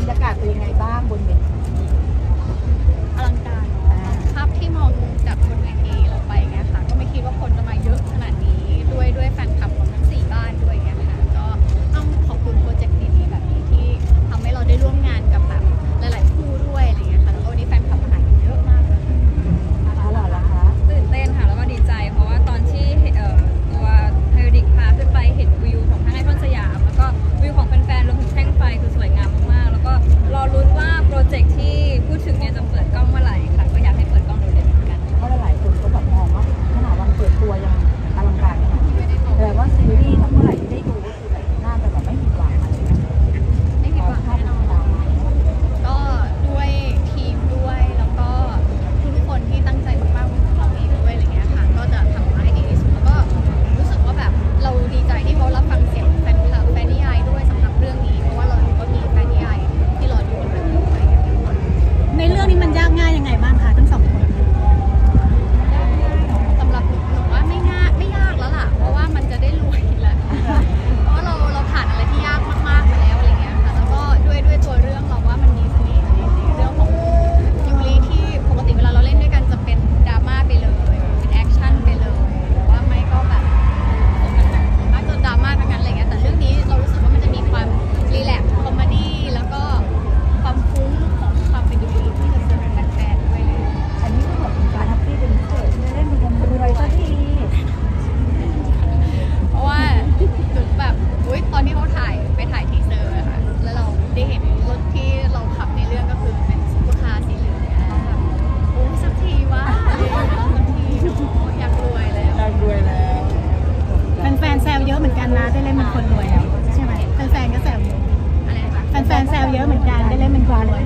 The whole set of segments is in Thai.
บรรยากาศเป็นยังไงบ้างบนเวที รวยใช่ไหมแฟนๆก็แซวอะไรนะคะแฟนๆแซวเยอะเหมือนกันได้เล่นเป็นควาเลย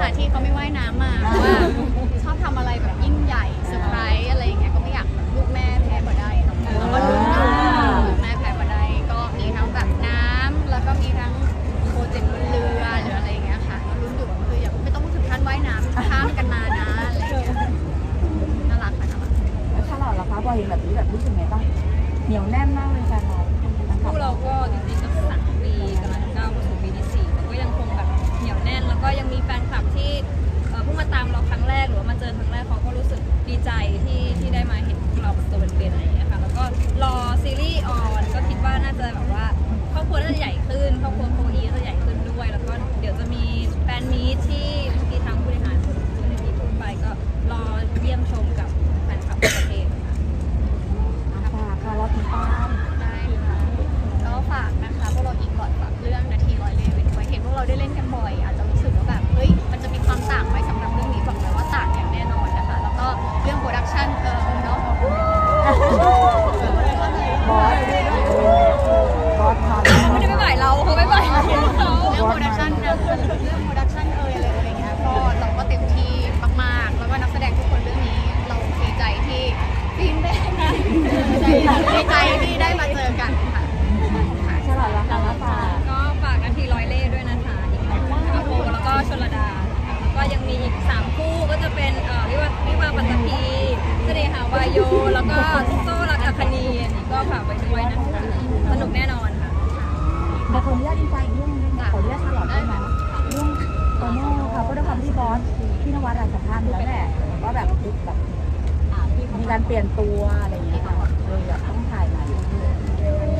ค่ะที่เขาไม่ว่ายน้ำมาว่าชอบทำอะไรแบบยิ่งใหญ่เซอร์ไพรส์อะไรอย่างเงี้ยก็ไม่อยากลูกแม่แพ้บ่ได้ค่ะแล้วก็ลุ้นราลูกแม่แพ้บ่ได้ก็มีทั้งแบบน้ำแล้วก็มีทั้งโปรเจกต์บนเรือหรืออะไรอย่างเงี้ยค่ะลุ้สึกว่คืออย่าไม่ต้องถึงขั้นว่ายน้ำข้ามกันมานะอะไรอย่างเงี้ยน่ารักค่ะน่ารักแล้วตลอดล่ะคะพอเห็แบบนี้แบบรู้สึกไงบ้างเหนียวแน่นมากเลยแฟนเรา พวกเราก็จริงๆก็ ยังมีแฟนคลับที่เพิ่งมาตามเราครั้งแรกหรือว่ามาเจอครั้งแรกเขาก็รู้สึกดีใจที่ที่ได้มาเห็นเราตัวเป็นๆอะไรอย่างเงี้ยค่ะแล้วก็รอซีรีส์ออนก็คิดว่าน่าจะแบบว่า วายโย แล้วก็โซ่รักอัคคณีนนี้ก็ฝากไว้ด้วยนะคะสนุกแน่นอนค่ะ แต่ขออนุญาตอินไซด์อีกเรื่องนึงขออนุญาตตลอได้ไหมเรื่องโตโน่ค่ะก็ด้วยความที่บอสพี่นวัดอะสัมภาษณ์ไแล้วแหละว่าแบบแบบมีการเปลี่ยนตัวอะไรอย่างเงี้ยเลยแบบต้องถ่ายมาเรื่อย